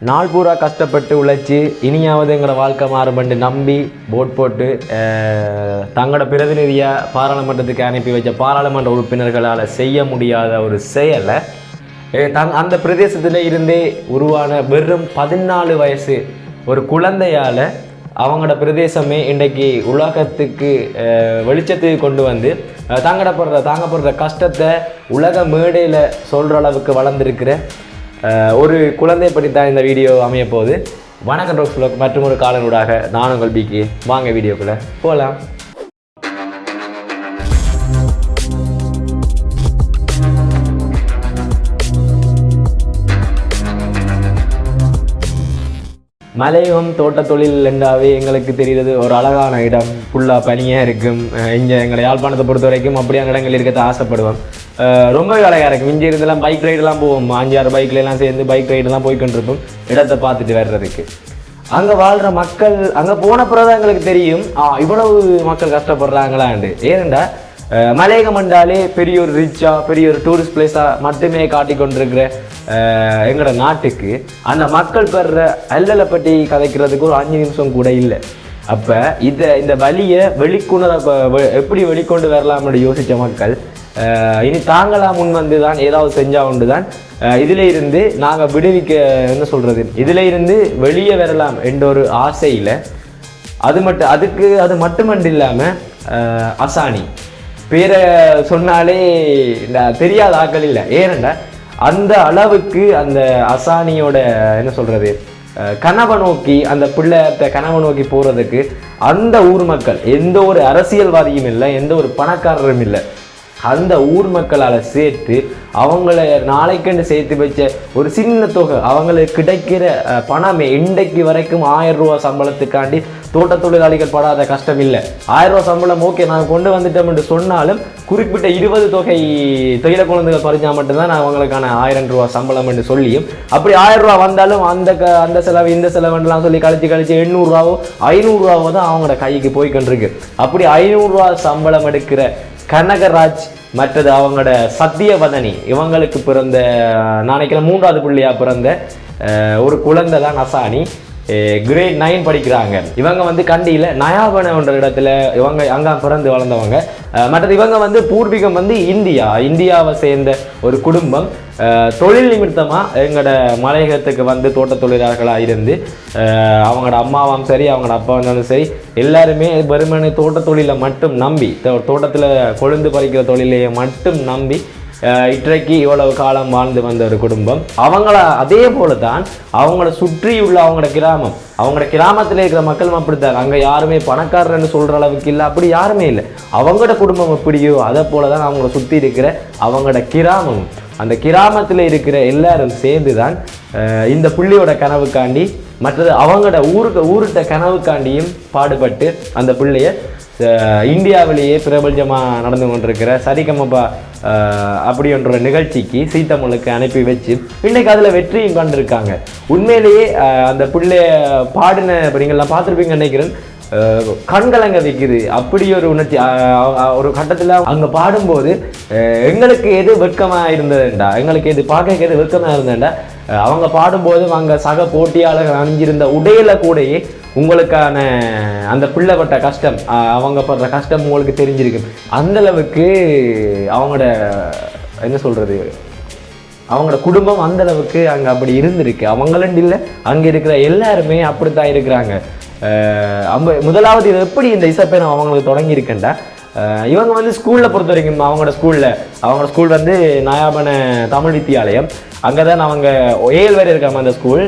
நாள் பூரா கஷ்டப்பட்டு உழைச்சி இனியாவது எங்களை வாழ்க்கை மாறுபண்டு நம்பி போட் போட்டு தங்களோட பிரதிநிதியாக பாராளுமன்றத்துக்கு அனுப்பி வச்ச பாராளுமன்ற உறுப்பினர்களால் செய்ய முடியாத ஒரு செயலை தங் அந்த பிரதேசத்தில் இருந்தே உருவான வெறும் பதினாலு வயசு ஒரு குழந்தையால் அவங்களோட பிரதேசமே இன்றைக்கு உலகத்துக்கு வெளிச்சத்துக்கு கொண்டு வந்து தாங்கடப்படுற தாங்கப்படுற கஷ்டத்தை உலக மேடையில் சொல்கிற அளவுக்கு வளர்ந்துருக்கிற ஒரு குழந்தை பற்றி தான் இந்த வீடியோ அமைய போகுது வணக்கம் ரோக்ஸ் ப்ளாக் மற்றும் ஒரு காலனூடாக நான் உங்கள் பிக்கு வாங்க வீடியோக்குள்ளே போகலாம் மலையும் தோட்ட தொழில் என்றாவே எங்களுக்கு தெரிகிறது ஒரு அழகான இடம். ஃபுல்லாக பனியாக இருக்கும். இங்கே எங்களை யாழ்ப்பாணத்தை பொறுத்த வரைக்கும் அப்படியான இடங்கள் இருக்கிறத ஆசைப்படுவோம். ரொம்ப வேலையாக அழகாக இருக்கும். இங்கே இருந்தெல்லாம் பைக் ரைடெல்லாம் போவோம். அஞ்சாறு பைக்ல எல்லாம் சேர்ந்து பைக் ரைடெல்லாம் போய்க்கிட்டு இடத்தை பார்த்துட்டு வர்றதுக்கு. அங்கே வாழ்கிற மக்கள் அங்கே போன பிறகு எங்களுக்கு தெரியும். இவ்வளவு மக்கள் கஷ்டப்படுறாங்களாண்டு. ஏனெண்டா மலையகம் என்றாலே பெரிய ஒரு ரிச்சா பெரிய ஒரு டூரிஸ்ட் பிளேஸாக மட்டுமே காட்டி கொண்டிருக்கிற எங்களோட நாட்டுக்கு அந்த மக்கள் பெற அல்லலை பற்றி கதைக்கிறதுக்கு ஒரு அஞ்சு நிமிஷம் கூட இல்லை. அப்போ இதை இந்த வழியை வெளிக்கொணர எப்படி வெளிக்கொண்டு வரலாம்னு யோசித்த மக்கள் இனி தாங்களாக முன் வந்து தான் ஏதாவது செஞ்சால் உண்டு தான் இதில் இருந்து நாங்கள் விடுவிக்க என்ன சொல்கிறது இதில் இருந்து வெளியே வரலாம் என்ற ஒரு ஆசையில் அது மட்டும் அதுக்கு அது மட்டுமன்று இல்லாமல் அசானி. பேரை சொன்னாலே இந்த தெரியாத ஆக்கள் இல்லை. ஏனண்டா அந்த அளவுக்கு அந்த அசானியோட என்ன சொல்கிறது கனவை நோக்கி அந்த பிள்ளை கனவை நோக்கி போகிறதுக்கு அந்த ஊர் மக்கள் எந்த ஒரு அரசியல்வாதியும் இல்லை எந்த ஒரு பணக்காரரும் இல்லை. அந்த ஊர் மக்களால் சேர்த்து அவங்கள நாளைக்கண்டு சேர்த்து வச்ச ஒரு சின்ன தொகை அவங்களுக்கு கிடைக்கிற பணமே இன்றைக்கு வரைக்கும் ஆயிரம் ரூபா சம்பளத்துக்காண்டி தோட்ட தொழிலாளிகள் படாத கஷ்டம் இல்லை. ஆயிரம் ரூபா சம்பளம் ஓகே நாங்கள் கொண்டு வந்துட்டோம் என்று சொன்னாலும் குறிப்பிட்ட இருபது தொகை தொழில குழந்தைகள் பறிஞ்சா மட்டும்தான் நான் அவங்களுக்கான ஆயிரம் ரூபா சம்பளம் என்று சொல்லியும். அப்படி ஆயிரம் ரூபா வந்தாலும் அந்த க அந்த செலவு இந்த செலவுலாம் சொல்லி கழிச்சு கழிச்சு எண்ணூறுரூவாவோ ஐநூறுரூவாவோ தான் அவங்களோட கைக்கு போய்கொண்டிருக்கு அப்படி ஐநூறுரூவா சம்பளம் எடுக்கிற கனகராஜ் மற்றது அவங்களோட சத்தியவதனி. இவங்களுக்கு பிறந்த நாளைக்கு மூன்றாவது புள்ளியாக பிறந்த ஒரு குழந்தை தான் நசானி கிரேட் நைன் படிக்கிறாங்க. இவங்க வந்து கண்டியில் நயாபனன்ற இடத்துல இவங்க அங்கே பிறந்து வளர்ந்தவங்க. மற்றது இவங்க வந்து பூர்வீகம் வந்து இந்தியா. இந்தியாவை சேர்ந்த ஒரு குடும்பம். தொழில் நிமித்தமாக எங்களோட மலையகத்துக்கு வந்து தோட்ட தொழிலாளர்களாக இருந்து அவங்களோட அம்மாவும் சரி அவங்களோட அப்பா இருந்தாலும் சரி எல்லாருமே வெறுமனை தோட்ட தொழிலை மட்டும் நம்பி தோட்டத்தில் கொழுந்து பறிக்கிற தொழிலையை மட்டும் நம்பி அஹ், இன்றைக்கு இவ்வளவு காலம் வாழ்ந்து வந்த ஒரு குடும்பம். அவங்கள அதே போல தான் அவங்கள சுற்றியுள்ள அவங்களோட கிராமம் அவங்களோட கிராமத்தில் இருக்கிற மக்களும் அப்படித்தான். அங்கே யாருமே பணக்காரர்னு சொல்கிற அளவுக்கு இல்லை அப்படி யாருமே இல்லை. அவங்களோட குடும்பம் எப்படியோ அதை போல தான் அவங்கள சுற்றி இருக்கிற அவங்களோட கிராமம் அந்த கிராமத்தில் இருக்கிற எல்லாரும் சேர்ந்து தான் இந்த புள்ளியோட கனவுக்காண்டி மற்றது அவங்களோட ஊருக்கு ஊருட்ட கனவுக்காண்டியும் பாடுபட்டு அந்த பிள்ளைய இந்தியாவிலேயே பிரபஞ்சமாக நடந்து கொண்டிருக்கிற சரிகமபா அப்படின்ற நிகழ்ச்சிக்கு சீத்தமிழுக்கு அனுப்பி வச்சு இன்னைக்கு அதில் வெற்றியும் கண்டிருக்காங்க. உண்மையிலேயே அந்த பிள்ளைய பாடின இப்போ பார்த்துருப்பீங்க நினைக்கிறேன் கண்கலங்க வைக்குது. அப்படி ஒரு உணர்ச்சி அஹ், ஒரு கட்டத்தில் அங்கே பாடும்போது அஹ், எங்களுக்கு எது வெட்கமாக இருந்ததுண்டா? எங்களுக்கு எது பார்க்க எது வெட்கமாக இருந்ததுண்டா? அவங்க பாடும்போதும் அங்கே சக போட்டியாளர்கள் அணிஞ்சிருந்த உடையில கூடயே உங்களுக்கான அந்த பிள்ளைப்பட்ட கஷ்டம் அஹ், அவங்க படுற கஷ்டம் உங்களுக்கு தெரிஞ்சிருக்கு. அந்த அளவுக்கு அவங்களோட என்ன சொல்றது அவங்களோட குடும்பம் அந்த அளவுக்கு அங்கே அப்படி இருந்திருக்கு. அவங்களண்டு இல்லை அங்கே இருக்கிற எல்லாருமே அப்படித்தான் இருக்கிறாங்க. அவங்க முதலாவது இது எப்படி இந்த இசைப்பயணம் அவங்களுக்கு தொடங்கியிருக்கேன்டா இவங்க வந்து ஸ்கூலில் பொறுத்த வரைக்கும் அவங்களோட ஸ்கூலில் அவங்களோட ஸ்கூல் வந்து நாயாபன தமிழ் வித்தியாலயம். அங்கே தான் அவங்க ஏழு வரை இருக்காங்க அந்த ஸ்கூல்.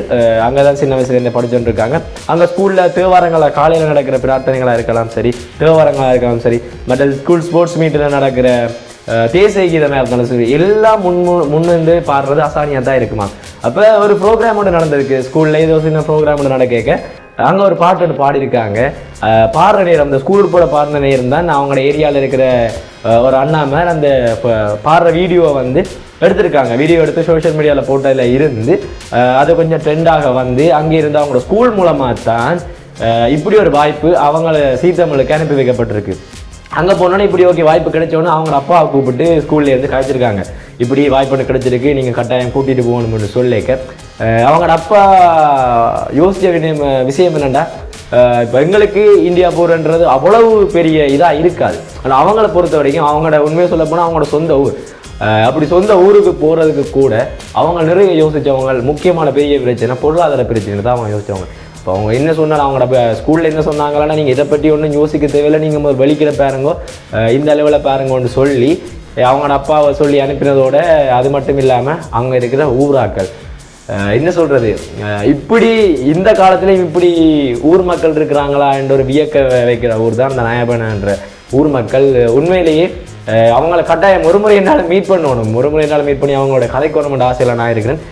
அங்கே தான் சின்ன வயசுலேருந்து படிச்சுட்டு இருக்காங்க. அங்கே ஸ்கூலில் தேவாரங்களை காலையில் நடக்கிற பிரார்த்தனைகளாக இருக்கலாம் சரி தேவாரங்களாக இருக்கலாம் சரி மற்ற ஸ்கூல் ஸ்போர்ட்ஸ் மீட்டில் நடக்கிற அஹ் தேசிய கீதமாக இருந்தாலும் சரி எல்லாம் முன் முன்னிருந்து பாடுறது அசானியாக தான் இருக்குமா? அப்போ ஒரு ப்ரோக்ராம் ஒன்று நடந்திருக்கு. ஸ்கூலில் ஏதோ சின்ன ப்ரோக்ராம் ஒன்று நடக்க அங்கே ஒரு பாட்டு ஒன்று பாடியிருக்காங்க. பாடுற நேரம் அந்த ஸ்கூல் போல பாடின நேரம் தான் அவங்களோட ஏரியாவில் இருக்கிற ஒரு அண்ணா மேலே அந்த பாடுற வீடியோவை வந்து எடுத்திருக்காங்க. வீடியோ எடுத்து சோஷியல் மீடியாவில் போட்டதில் இருந்து அது கொஞ்சம் ட்ரெண்டாக வந்து அங்கே இருந்து அவங்களோட ஸ்கூல் மூலமாக தான் இப்படி ஒரு வாய்ப்பு அவங்கள சீத்தமிழுக்கு அனுப்பி வைக்கப்பட்டிருக்கு. அங்கே போனோன்னே இப்படி ஓகே வாய்ப்பு கிடைச்சோன்னு அவங்க அப்பாவை கூப்பிட்டு ஸ்கூல்ல இருந்து கழிச்சிருக்காங்க. இப்படி வாய்ப்பு கிடைச்சிருக்கு நீங்கள் கட்டாயம் கூட்டிகிட்டு போகணும்னு சொல்லிக்க. அவங்களோட அப்பா யோசிச்ச விஷயம் விஷயம் என்னென்னா இப்போ எங்களுக்கு இந்தியா போகிறன்றது அவ்வளவு பெரிய இதாக இருக்காது. ஆனால் அவங்கள பொறுத்த வரைக்கும் அவங்களோட உண்மையை சொல்ல போனால் அவங்களோட சொந்த ஊர். அப்படி சொந்த ஊருக்கு போகிறதுக்கு கூட அவங்க நிறைய யோசித்தவங்க முக்கியமான பெரிய பிரச்சனை பொருளாதார பிரச்சனை தான் அவங்க யோசிச்சவங்க. இப்போ அவங்க என்ன சொன்னாலும் அவங்களோட ஸ்கூலில் என்ன சொன்னாங்கன்னா நீங்கள் இதை பற்றி ஒன்றும் யோசிக்க தேவையில்லை. நீங்கள் முதல் வெளிக்கிற பாருங்கோ. இந்த அளவில் பாருங்கன்னு சொல்லி அவங்களோட அப்பாவை சொல்லி அனுப்பினதோட அது மட்டும் இல்லாமல் அங்கே இருக்கிற ஊராக்கள். என்ன சொல்கிறது இப்படி இந்த காலத்துலேயும் இப்படி ஊர் மக்கள் இருக்கிறாங்களா என்ற ஒரு வியக்க வைக்கிற ஊர் தான் இந்த நாயபனன்ற ஊர் மக்கள். உண்மையிலேயே அவங்கள கட்டாயம் ஒரு முறை என்னால் மீட் பண்ணணும். ஒரு முறை என்னால் மீட் பண்ணி அவங்களோட கதைக்கு வரணும் ஆசையில் நான் இருக்கிறேன்.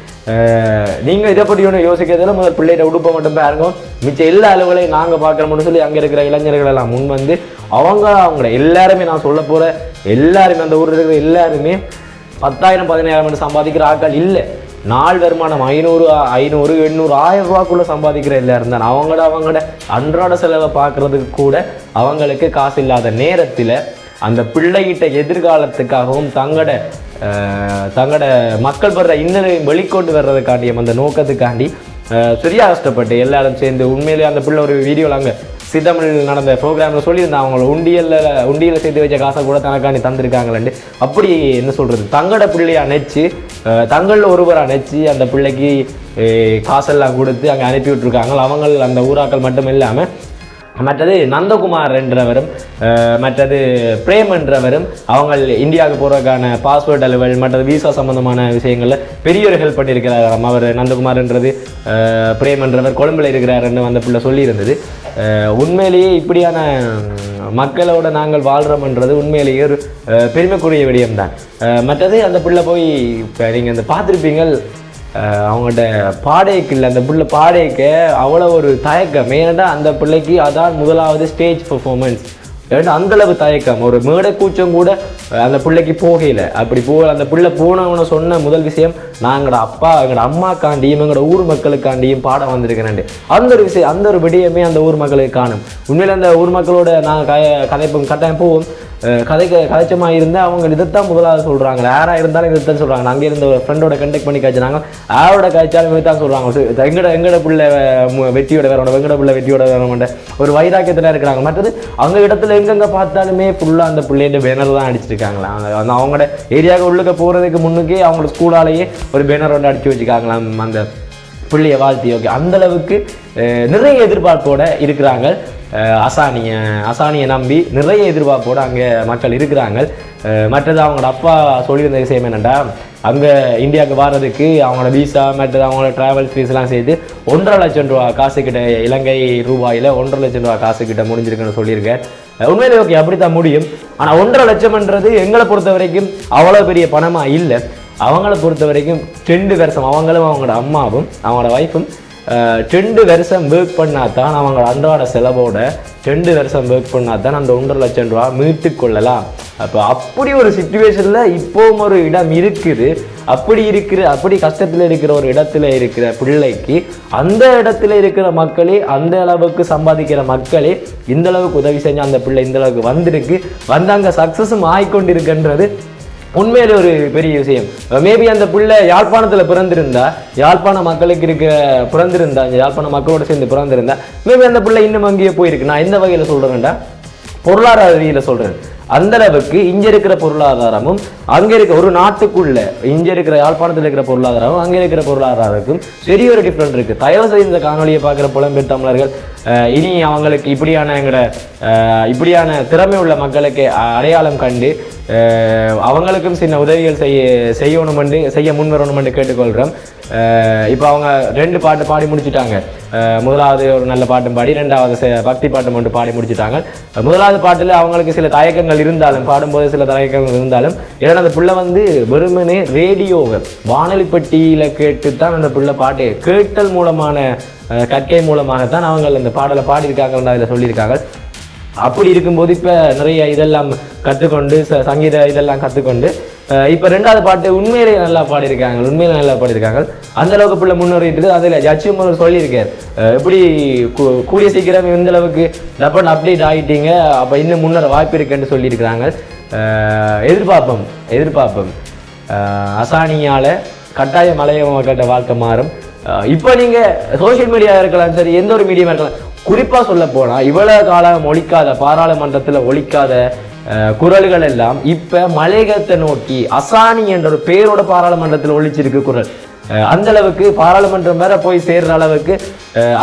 நீங்கள் இதை பற்றி ஒன்று யோசிக்கிறதுல முதல் பிள்ளைகிட்ட உடுப்பை மட்டும் பாருங்க மிச்ச எல்லா அளவுகளையும் நாங்கள் பார்க்குறோம்னு சொல்லி அங்கே இருக்கிற இளைஞர்கள் எல்லாம் முன் வந்து அவங்க அவங்கள எல்லாருமே நான் சொல்ல போகிற எல்லாருமே அந்த ஊரில் இருக்கிற எல்லாருமே பத்தாயிரம் பதினாயிரம் சம்பாதிக்கிற ஆட்கள் இல்லை. நாள் வருமானம் ஐநூறு ஐநூறு எண்ணூறு ஆயிரம் ரூபாக்குள்ளே சம்பாதிக்கிற எல்லாரும் தான். அவங்களோட அவங்களோட அன்றாட செலவை பார்க்குறதுக்கு கூட அவங்களுக்கு காசு இல்லாத நேரத்தில் அந்த பிள்ளைகிட்ட எதிர்காலத்துக்காகவும் தங்களோட தங்களோட மக்கள் படுற இன்னரையும் வெளிக்கொண்டு வர்றதுக்காண்டியும் அந்த நோக்கத்துக்காண்டி சரியா கஷ்டப்பட்டு எல்லாரும் சேர்ந்து உண்மையிலேயே அந்த பிள்ளை ஒரு வீடியோவில் அங்கே சித்தமிழ் நடந்த ப்ரோக்ராமில் சொல்லியிருந்தாங்க அவங்கள உண்டியலில் உண்டியலில் சேர்த்து வச்ச காசை கூட தனக்காண்டி தந்திருக்காங்களேன்னு அப்படி என்ன சொல்கிறது தங்களோட பிள்ளையை அணைச்சு தங்களில் ஒருவர் அணைச்சு அந்த பிள்ளைக்கு காசெல்லாம் கொடுத்து அங்கே அனுப்பி விட்ருக்காங்க அவங்க அந்த ஊராக்கள் மட்டும் இல்லாமல் மற்றது நந்தகுமார் என்றவரும் மற்றது பிரேம் என்றவரும் அவங்க இந்தியாவுக்கு போகிறதுக்கான பாஸ்போர்ட் அலுவல் மற்றது விசா சம்பந்தமான விஷயங்களில் பெரிய ஒரு ஹெல்ப் பண்ணியிருக்கிறாராம். அவர் நந்தகுமார் என்றது பிரேம் என்றவர் கொழும்பில் இருக்கிறாருன்னு அந்த பிள்ளை சொல்லியிருந்தது. உண்மையிலேயே இப்படியான மக்களோட நாங்கள் வாழ்கிறோம்ன்றது உண்மையிலேயே ஒரு பெருமைக்குரிய விடயம்தான். மற்றது அந்த பிள்ளை போய் இப்போ நீங்கள் இந்த பார்த்துருப்பீங்கள் அவங்கள்ட்ட பாடைக்குள்ள அந்த பிள்ளை பாடைக்கு அவ்வளோ ஒரு தயக்கம். ஏன்னா அந்த பிள்ளைக்கு அதான் முதலாவது ஸ்டேஜ் பர்ஃபார்மன்ஸ் ஏன்னா அந்தளவு தயக்கம். ஒரு மேடை கூச்சம் கூட அந்த பிள்ளைக்கு போகையில். அப்படி போ அந்த பிள்ளை போனவனை சொன்ன முதல் விஷயம் நான் எங்களோட அப்பா எங்களோட அம்மாக்காண்டியும் எங்களோட ஊர் மக்களுக்காண்டியும் பாடம் வந்திருக்கிறேன் அந்த ஒரு விஷயம் அந்த ஒரு விடயமே அந்த ஊர் மக்களுக்கு காணும். உண்மையில் அந்த ஊர் மக்களோட நான் க கதைப்போம் கட்டாயம் போவோம் கதை கதைச்சமாக கதைச்சமா அவங்க இதைத்தான் முதலாவது சொல்கிறாங்க யாராக இருந்தாலும் இதைத்தான் சொல்கிறாங்க அங்கே இருந்த ஒரு ஃப்ரெண்டோட கண்டெக்ட் பண்ணி காய்ச்சினாங்க. யாரோட காய்ச்சாலும் இதைத்தான் சொல்கிறாங்க எங்கட எங்கட பிள்ளை வெற்றியோட வேற வெங்கட பிள்ளை வெற்றியோட வேற ஒரு வைராக்கியத்தில் இருக்கிறாங்க. மற்றது அவங்க இடத்துல எங்கெங்கே பார்த்தாலுமே ஃபுல்லாக அந்த பிள்ளைன்ற பேனர் தான் அடிச்சிருக்காங்களா அந்த- அவங்களோட ஏரியாவுக்கு உள்ளுக்க போகிறதுக்கு முன்னுக்கே அவங்களோட ஸ்கூலாலேயே ஒரு பேனர் ஒன்று அடிச்சு வச்சுக்காங்களாம். அந்த பிள்ளையை வாழ்த்தி ஓகே அந்தளவுக்கு நிறைய எதிர்பார்ப்போடு இருக்கிறாங்க. அஹ், அசானிய அசானியை நம்பி நிறைய எதிர்பார்ப்போடு அங்கே மக்கள் இருக்கிறாங்க. மற்றது அவங்களோட அப்பா சொல்லியிருந்த விஷயம் என்னென்னா அங்கே இந்தியாவுக்கு வர்றதுக்கு அவங்களோட வீசா மற்றது அவங்களோட ட்ராவல் ஃபீஸ்லாம் சேர்த்து ஒன்றரை லட்சம் ரூபா காசு கிட்ட இலங்கை ரூபாயில் ஒன்றரை லட்சம் ரூபா காசு கிட்ட முடிஞ்சிருக்குன்னு சொல்லியிருக்கேன் உண்மையிலே ஓகே அப்படி தான் முடியும். ஆனால் ஒன்றரை லட்சம்ன்றது எங்களை பொறுத்த வரைக்கும் அவ்வளோ பெரிய பணமாக இல்லை. அவங்கள பொறுத்த வரைக்கும் ரெண்டு வருஷம் அவங்களும் அவங்களோட அம்மாவும் அவங்களோட ஒய்ஃபும் ரெண்டு வருஷம் ஒர்க் பண்ணால் தான் அவங்க அன்றாட செலவோட ரெண்டு வருஷம் ஒர்க் பண்ணால் தான் அந்த ஒன்றரை லட்சம் ரூபா மீட்டு கொள்ளலாம். அப்போ அப்படி ஒரு சுச்சுவேஷனில் இப்போவும் ஒரு இடம் இருக்குது. அப்படி இருக்கிற அப்படி கஷ்டத்தில் இருக்கிற ஒரு இடத்துல இருக்கிற பிள்ளைக்கு அந்த இடத்துல இருக்கிற மக்களே அந்த அளவுக்கு சம்பாதிக்கிற மக்களே இந்த அளவுக்கு உதவி செஞ்சு அந்த பிள்ளை இந்த அளவுக்கு வந்திருக்கு. வந்து அங்கே சக்ஸஸும் ஆகிக்கொண்டிருக்கின்றது உண்மையிலே ஒரு பெரிய விஷயம். மேபி அந்த பிள்ளை யாழ்ப்பாணத்துல பிறந்திருந்தா யாழ்ப்பாண மக்களுக்கு இருக்க பிறந்திருந்தா அந்த யாழ்ப்பாண மக்களோட சேர்ந்து பிறந்திருந்தா மேபி அந்த பிள்ளை இன்னும் அங்கேயே போயிருக்கு. நான் எந்த வகையில் சொல்றேன்டா? பொருளாதார ரீதியில் சொல்றேன். அந்த அளவுக்கு இங்கே இருக்கிற பொருளாதாரமும் அங்கே இருக்க ஒரு நாட்டுக்குள்ள இங்கே இருக்கிற யாழ்ப்பாணத்தில் இருக்கிற பொருளாதாரமும் அங்கே இருக்கிற பொருளாதாரத்துக்கும் பெரிய ஒரு டிஃப்ரெண்ட் இருக்குது தயவு செய்து இந்த காணொலியை பார்க்குற புலம்பெயர் தமிழர்கள் இனி அவங்களுக்கு இப்படியான எங்களோட இப்படியான திறமை உள்ள மக்களுக்கு அடையாளம் கண்டு அவங்களுக்கும் சின்ன உதவிகள் செய்ய செய்யணுமென்று செய்ய முன்வரணுமென்று கேட்டுக்கொள்கிறோம். இப்போ அவங்க ரெண்டு பாட்டு பாடி முடிச்சிட்டாங்க. முதலாவது ஒரு நல்ல பாட்டும் பாடி ரெண்டாவது பக்தி பாட்டும் மட்டும் பாடி முடிச்சிட்டாங்க. முதலாவது பாட்டில் அவங்களுக்கு சில தயக்கங்கள் இருந்தாலும் பாடும்போது சில தயக்கங்கள் இருந்தாலும் ஏன்னா அந்த பிள்ளை வந்து வெறுமனே ரேடியோவை வானொலி பெட்டியில் கேட்டு தான் அந்த பிள்ளை பாட்டு கேட்டல் மூலமான கற்கை மூலமாகத்தான் அவங்கள் அந்த பாடலை பாடியிருக்காங்க அதில் சொல்லியிருக்காங்க. அப்படி இருக்கும்போது இப்போ நிறைய இதெல்லாம் கற்றுக்கொண்டு ச சங்கீத இதெல்லாம் கற்றுக்கொண்டு இப்போ ரெண்டாவது பாட்டு உண்மையிலேயே நல்லா பாடியிருக்காங்க உண்மையிலே நல்லா பாடியிருக்காங்க. அந்த அளவுக்கு பிள்ளை முன்னேறிட்டு அதில் ஜட்சியம்மன் சொல்லியிருக்கார். எப்படி கூ- கூடிய சீக்கிரம் எந்த அளவுக்கு டப்பன் அப்டேட் ஆகிட்டீங்க அப்போ இன்னும் முன்னேற வாய்ப்பு இருக்குன்னு சொல்லியிருக்கிறாங்க. எதிர்பார்ப்போம் எதிர்பார்ப்போம். அசானியால் கட்டாய மலைய மக்கள்கிட்ட வாழ்க்கை மாறும். இப்போ நீங்கள் சோஷியல் மீடியா இருக்கலாம் சரி எந்த ஒரு மீடியா இருக்கலாம். குறிப்பாக சொல்ல போனால் இவ்வளோ காலம் ஒழிக்காத பாராளுமன்றத்தில் ஒழிக்காத குரல்கள் எல்லாம் இப்போ மலையகத்தை நோக்கி அசானி என்ற ஒரு பேரோட பாராளுமன்றத்தில் ஒழிச்சிருக்கு குரல். அந்த அளவுக்கு பாராளுமன்றம் வேற போய் சேர்ற அளவுக்கு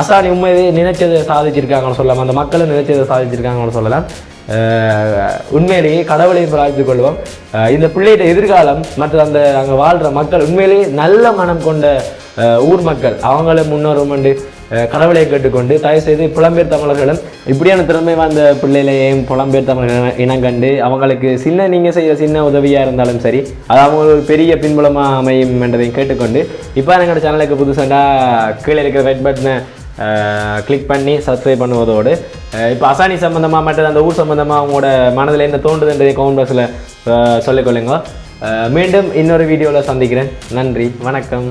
அசானி உண்மையிலே நினைச்சதை சாதிச்சிருக்காங்கன்னு சொல்லலாம். அந்த மக்களும் நினைச்சதை சாதிச்சிருக்காங்கன்னு சொல்லலாம். உண்மையிலேயே கடவுளை பிரார்த்தித்துக் கொள்வோம். இந்த பிள்ளைகிட்ட எதிர்காலம் மற்ற அந்த அங்கே வாழ்கிற மக்கள் உண்மையிலேயே நல்ல மனம் கொண்ட ஊர் மக்கள் அவங்கள முன்னோரும் கடவுளை கேட்டுக்கொண்டு தயவு செய்து புலம்பெயர் தமிழர்களும் இப்படியான திறமை வாய்ந்த பிள்ளைகளையும் புலம்பெயர் தமிழர்கள் இனங்கண்டு அவங்களுக்கு சின்ன நீங்கள் செய்கிற சின்ன உதவியாக இருந்தாலும் சரி அது அவங்க ஒரு பெரிய பின்புலமாக அமையும் என்றதையும் கேட்டுக்கொண்டு இப்போ எங்களோட சேனலுக்கு புதுசாண்டா கீழே இருக்கிற ரெட் பட்டனை கிளிக் பண்ணி சப்ஸ்கிரைப் பண்ணுவதோடு இப்போ அசானி சம்மந்தமாக மற்ற அந்த ஊர் சம்மந்தமாக அவங்களோட மனதில் என்ன தோன்றுதுன்றதை கமெண்ட் பாக்ஸில் சொல்லிக்கொள்ளுங்க. மீண்டும் இன்னொரு வீடியோவில் சந்திக்கிறேன். நன்றி வணக்கம்.